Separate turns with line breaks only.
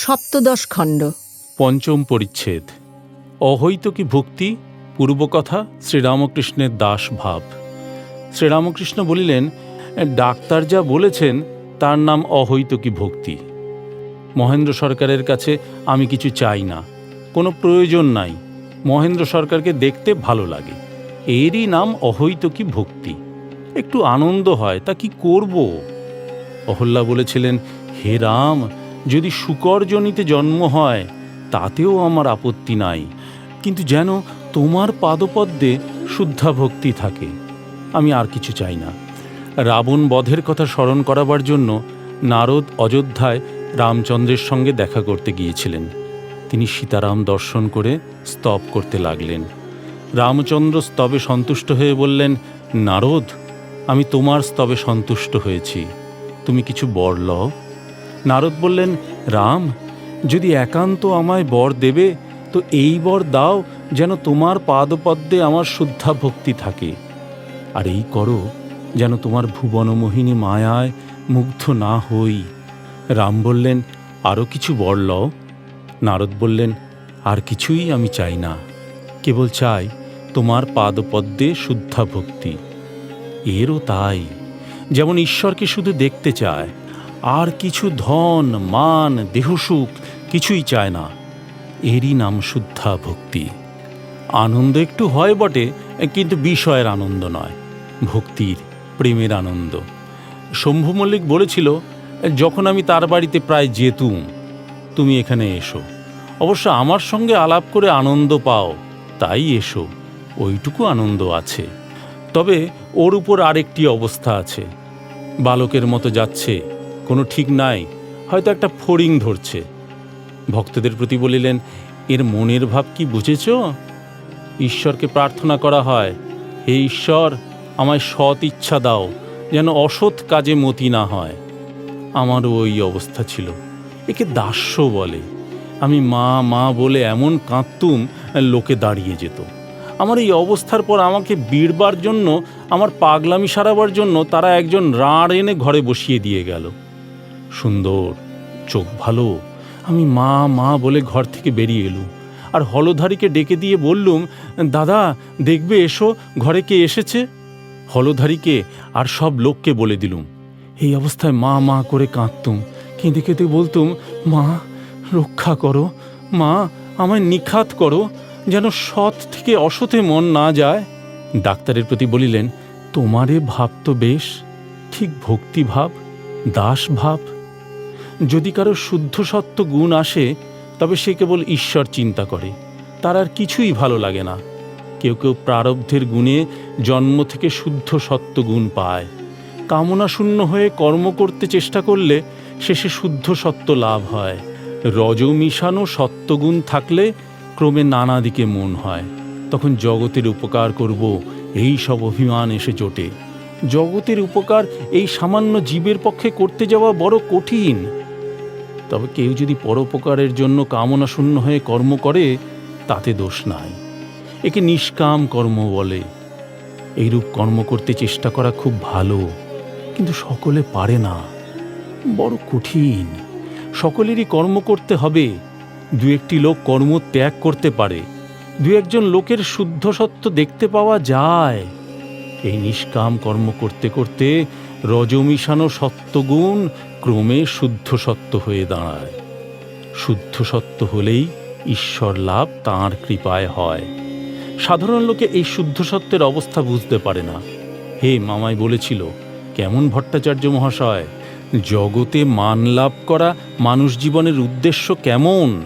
সপ্তদশ খণ্ড।
পঞ্চম পরিচ্ছেদ। অহৈতকী ভক্তি? পূর্বকথা শ্রীরামকৃষ্ণের দাস ভাব। শ্রীরামকৃষ্ণ বলিলেন, ডাক্তার যা বলেছেন, তার নাম অহৈতকী ভক্তি? মহেন্দ্র সরকারের কাছে আমি কিছু চাই না। কোনো প্রয়োজন নাই। মহেন্দ্র সরকারকে দেখতে ভালো লাগে। এরই নাম অহৈতকী ভক্তি? একটু আনন্দ হয়, তা কি করব? অহল্যা বলেছিলেন, হে রাম যদি শুকরজনিতে জন্ম হয়, তাতেও আমার আপত্তি নাই। কিন্তু যেন তোমার পাদপদ্মে শুদ্ধা ভক্তি থাকে, আমি আর কিছু চাই না। রাবণ বধের কথা স্মরণ করাবার জন্য নারদ অযোধ্যায় রামচন্দ্রের সঙ্গে দেখা করতে গিয়েছিলেন। তিনি সীতারাম দর্শন করে স্তব করতে লাগলেন। রামচন্দ্র স্তবে সন্তুষ্ট হয়ে বললেন, নারদ, আমি তোমার স্তবে সন্তুষ্ট হয়েছি। তুমি কিছু বর লও। নারদ বললেন, রাম, যদি একান্ত আমায় বর দেবে, তো এই বর দাও যেন তোমার পাদপদ্মে আমার শুদ্ধা ভক্তি থাকে। আর এই করো যেন তোমার ভুবনমোহিনী মায়ায় মুগ্ধ না হই। রাম বললেন আরও কিছু বর লও? নারদ বললেন, আর কিছুই আমি চাই না। কেবল চাই তোমার পাদপদ্মে শুদ্ধা ভক্তি। এরও তাই, যেমন ঈশ্বরকে শুধু দেখতে চায় আর কিছু ধন, মান দেহসুখ কিছুই চায় না। এরই নাম শুদ্ধা ভক্তি। আনন্দ একটু হয় বটে, কিন্তু বিষয়ের আনন্দ নয়, ভক্তির, প্রেমের আনন্দ। শম্ভু মল্লিক বলেছিল, যখন আমি তার বাড়িতে প্রায় যেতুম, তুমি এখানে এসো। অবশ্য আমার সঙ্গে আলাপ করে আনন্দ পাও, তাই এসো, ওইটুকু আনন্দ আছে। তবে ওর উপর আরেকটি অবস্থা আছে। বালকের মতো যাচ্ছে কোনো ঠিক নাই, হয়তো একটা ফড়িং ধরছে। ভক্তদের প্রতি বলিলেন, এর মনের ভাব কি বুঝেছ? ঈশ্বরকে প্রার্থনা করা হয়, হে ঈশ্বর, আমায় সৎ ইচ্ছা দাও, যেন অসৎ কাজে মতি না হয়। আমারও ওই অবস্থা ছিল। একে দাস্য বলে। আমি মা মা বলে এমন কাঁদতুম, লোকে দাঁড়িয়ে যেত। আমার এই অবস্থার পর আমাকে বিড়বার জন্য, আমার পাগলামি সারাবার জন্য তারা একজন রাঁড় এনে ঘরে বসিয়ে দিয়ে গেল। সুন্দর, চোখ ভালো। আমি মা মা বলে ঘর থেকে বেরিয়ে এলুম। আর হলধারীকে ডেকে দিয়ে বললুম, দাদা, দেখবে এসো, ঘরে কে এসেছে? হলধারীকে আর সব লোককে বলে দিলুম। এই অবস্থায় মা মা করে কাঁদতুম। কেঁদে কেঁদে বলতুম, মা, রক্ষা করো। মা, আমায় নিখাত করো, যেন সৎ থেকে অসতে মন না যায়। ডাক্তারের প্রতি বলিলেন, তোমারে ভাব তো বেশ। ঠিক ভক্তিভাব দাস ভাব যদি কারও শুদ্ধ সত্য গুণ আসে, তবে সে কেবল ঈশ্বর চিন্তা করে। তার আর কিছুই ভালো লাগে না। কেউ কেউ প্রারব্ধের গুণে জন্ম থেকে শুদ্ধ সত্য গুণ পায়। কামনা শূন্য হয়ে কর্ম করতে চেষ্টা করলে শেষে শুদ্ধ সত্য লাভ হয়। রজ মিশানো সত্যগুণ থাকলে ক্রমে নানা দিকে মন হয়। তখন জগতের উপকার করব, এই সব অভিমান এসে জোটে। জগতের উপকার এই সামান্য জীবের পক্ষে করতে যাওয়া বড় কঠিন। তবে কেউ যদি পরোপকারের জন্য কামনা শূন্য হয়ে কর্ম করে, তাতে দোষ নাই। একে নিষ্কাম কর্ম বলে। এইরূপ কর্ম করতে চেষ্টা করা খুব ভালো, কিন্তু সকলে পারে না। বড় কঠিন। সকলেরই কর্ম করতে হবে। দু একটি লোক কর্ম ত্যাগ করতে পারে। দু একজন লোকের শুদ্ধ সত্য দেখতে পাওয়া যায়। এই নিষ্কাম কর্ম করতে করতে রজমিশানো সত্যগুণ ক্রমে শুদ্ধ সত্য হয়ে দাঁড়ায়। শুদ্ধ সত্য হলেই ঈশ্বর লাভ তাঁর কৃপায় হয়। সাধারণ লোকে এই শুদ্ধ সত্যের অবস্থা বুঝতে পারে না। হে মামাই বলেছিল, কেমন ভট্টাচার্য মহাশয়? জগতে মান লাভ করা মানুষ জীবনের উদ্দেশ্য কেমন?